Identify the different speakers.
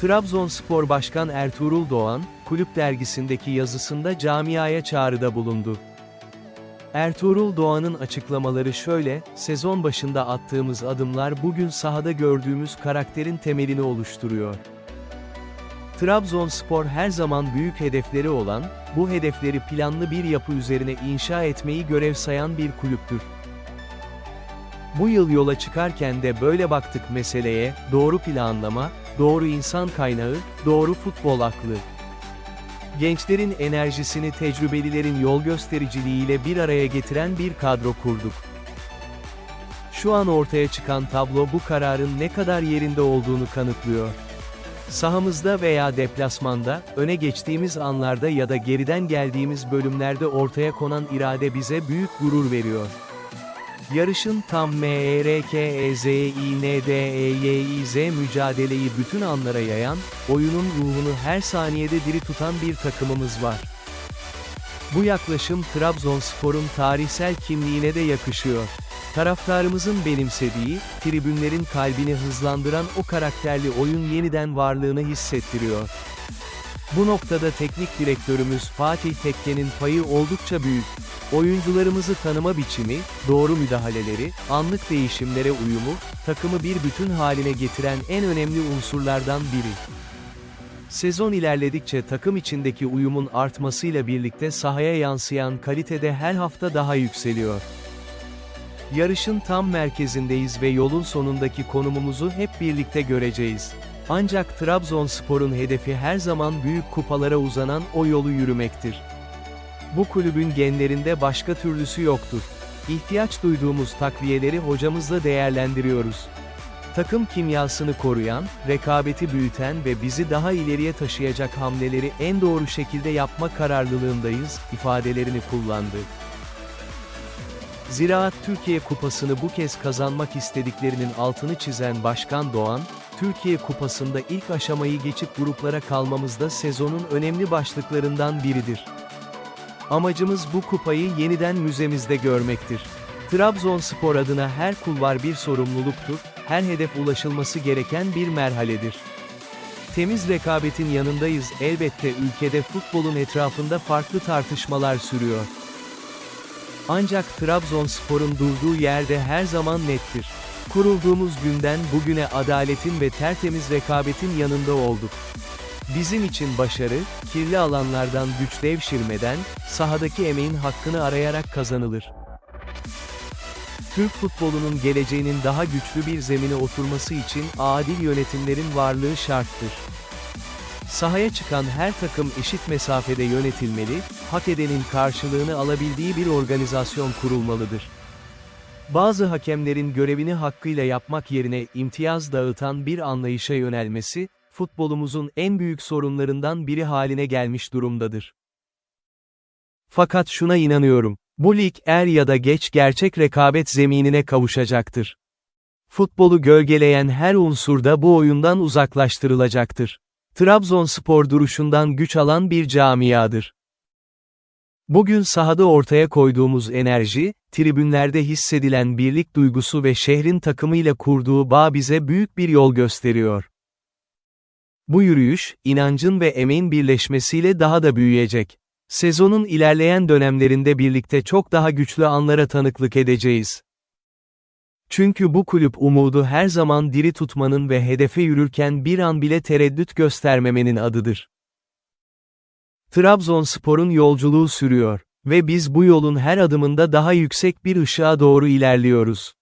Speaker 1: Trabzonspor Başkan Ertuğrul Doğan, kulüp dergisindeki yazısında camiaya çağrıda bulundu. Ertuğrul Doğan'ın açıklamaları şöyle, sezon başında attığımız adımlar bugün sahada gördüğümüz karakterin temelini oluşturuyor. Trabzonspor her zaman büyük hedefleri olan, bu hedefleri planlı bir yapı üzerine inşa etmeyi görev sayan bir kulüptür. Bu yıl yola çıkarken de böyle baktık meseleye, doğru planlama, doğru insan kaynağı, doğru futbol aklı. Gençlerin enerjisini tecrübelilerin yol göstericiliğiyle bir araya getiren bir kadro kurduk. Şu an ortaya çıkan tablo bu kararın ne kadar yerinde olduğunu kanıtlıyor. Sahamızda veya deplasmanda, öne geçtiğimiz anlarda ya da geriden geldiğimiz bölümlerde ortaya konan irade bize büyük gurur veriyor. Yarışın tam E M-E-R-K-E-Z-İ-N-D-E-Y-İ-Z mücadeleyi bütün anlara yayan, oyunun ruhunu her saniyede diri tutan bir takımımız var. Bu yaklaşım Trabzonspor'un tarihsel kimliğine de yakışıyor. Taraftarımızın benimsediği, tribünlerin kalbini hızlandıran o karakterli oyun yeniden varlığını hissettiriyor. Bu noktada teknik direktörümüz Fatih Tekke'nin payı oldukça büyük. Oyuncularımızı tanıma biçimi, doğru müdahaleleri, anlık değişimlere uyumu, takımı bir bütün haline getiren en önemli unsurlardan biri. Sezon ilerledikçe takım içindeki uyumun artmasıyla birlikte sahaya yansıyan kalitede her hafta daha yükseliyor. Yarışın tam merkezindeyiz ve yolun sonundaki konumumuzu hep birlikte göreceğiz. Ancak Trabzonspor'un hedefi her zaman büyük kupalara uzanan o yolu yürümektir. Bu kulübün genlerinde başka türlüsü yoktur. İhtiyaç duyduğumuz takviyeleri hocamızla değerlendiriyoruz. Takım kimyasını koruyan, rekabeti büyüten ve bizi daha ileriye taşıyacak hamleleri en doğru şekilde yapma kararlılığındayız, ifadelerini kullandı. Ziraat Türkiye Kupası'nı bu kez kazanmak istediklerinin altını çizen Başkan Doğan, Türkiye Kupası'nda ilk aşamayı geçip gruplara kalmamız da sezonun önemli başlıklarından biridir. Amacımız bu kupayı yeniden müzemizde görmektir. Trabzonspor adına her kulvar bir sorumluluktur, her hedef ulaşılması gereken bir merhaledir. Temiz rekabetin yanındayız elbette ülkede futbolun etrafında farklı tartışmalar sürüyor. Ancak Trabzonspor'un durduğu yerde her zaman nettir. Kurulduğumuz günden bugüne adaletin ve tertemiz rekabetin yanında olduk. Bizim için başarı, kirli alanlardan güç devşirmeden, sahadaki emeğin hakkını arayarak kazanılır. Türk futbolunun geleceğinin daha güçlü bir zemine oturması için adil yönetimlerin varlığı şarttır. Sahaya çıkan her takım eşit mesafede yönetilmeli, hak edenin karşılığını alabildiği bir organizasyon kurulmalıdır. Bazı hakemlerin görevini hakkıyla yapmak yerine imtiyaz dağıtan bir anlayışa yönelmesi, futbolumuzun en büyük sorunlarından biri haline gelmiş durumdadır. Fakat şuna inanıyorum, bu lig er ya da geç gerçek rekabet zeminine kavuşacaktır. Futbolu gölgeleyen her unsur da bu oyundan uzaklaştırılacaktır. Trabzonspor duruşundan güç alan bir camiadır. Bugün sahada ortaya koyduğumuz enerji, tribünlerde hissedilen birlik duygusu ve şehrin takımıyla kurduğu bağ bize büyük bir yol gösteriyor. Bu yürüyüş, inancın ve emeğin birleşmesiyle daha da büyüyecek. Sezonun ilerleyen dönemlerinde birlikte çok daha güçlü anlara tanıklık edeceğiz. Çünkü bu kulüp umudu her zaman diri tutmanın ve hedefe yürürken bir an bile tereddüt göstermemenin adıdır. Trabzonspor'un yolculuğu sürüyor ve biz bu yolun her adımında daha yüksek bir ışığa doğru ilerliyoruz.